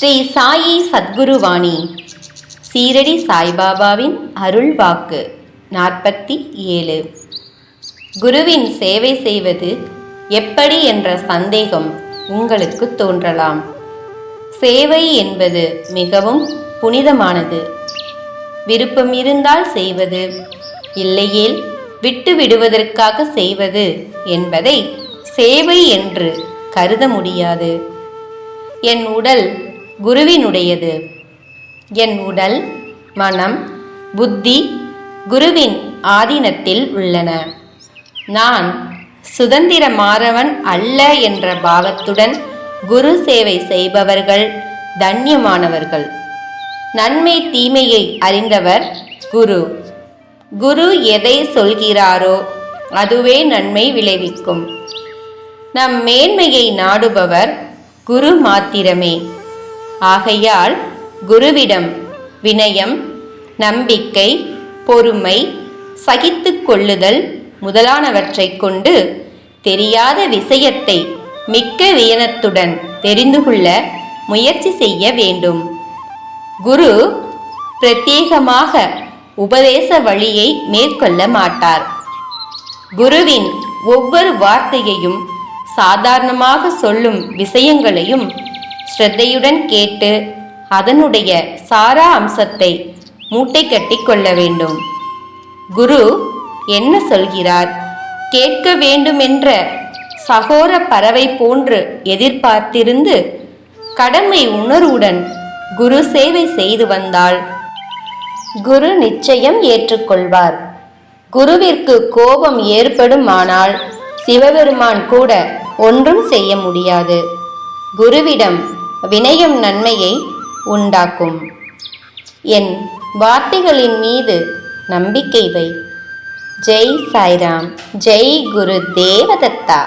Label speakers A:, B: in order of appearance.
A: ஸ்ரீ சாயி சத்குருவாணி. சீரடி சாய்பாபாவின் அருள் வாக்கு நாற்பத்தி ஏழு. குருவின் சேவை செய்வது எப்படி என்ற சந்தேகம் உங்களுக்கு தோன்றலாம். சேவை என்பது மிகவும் புனிதமானது. விருப்பம் இருந்தால் செய்வது இல்லையேல் விட்டு விடுவதற்காக செய்வது என்பதை சேவை என்று கருத முடியாது. என் உடல் குருவினுடையது. என் உடல் மனம் புத்தி குருவின் ஆதீனத்தில் உள்ளன. நான் சுதந்திர மாறவன் அல்ல என்ற பாவத்துடன் குரு சேவை செய்பவர்கள் தன்யமானவர்கள். நன்மை தீமையை அறிந்தவர் குரு. குரு எதை சொல்கிறாரோ அதுவே நன்மை விளைவிக்கும். நம் மேன்மையை நாடுபவர் குரு மாத்திரமே. ஆகையால் குருவிடம் வினயம் நம்பிக்கை பொறுமை சகித்து கொள்ளுதல் முதலானவற்றை கொண்டு தெரியாத விஷயத்தை மிக்க வியனத்துடன் தெரிந்து கொள்ள முயற்சி செய்ய வேண்டும். குரு பிரத்யேகமாக உபதேச வழியை மேற்கொள்ள மாட்டார். குருவின் ஒவ்வொரு வார்த்தையையும் சாதாரணமாக சொல்லும் விஷயங்களையும் ஸ்ரத்தையுடன் கேட்டு அதனுடைய சாரா அம்சத்தை மூட்டை கட்டி கொள்ள வேண்டும். குரு என்ன சொல்கிறார்? கேட்க வேண்டுமென்ற சகோர பறவை போன்று எதிர்பார்த்திருந்து கடமை உணர்வுடன் குரு சேவை செய்து வந்தால் குரு நிச்சயம் ஏற்றுக்கொள்வார். குருவிற்கு கோபம் ஏற்படுமானால் சிவபெருமான் கூட ஒன்றும் செய்ய முடியாது. குருவிடம் வினயம் நன்மையை உண்டாக்கும். என் வார்த்தைகளின் மீது நம்பிக்கை வை. ஜெய் சாய்ராம். ஜெய் குரு தேவதத்தா.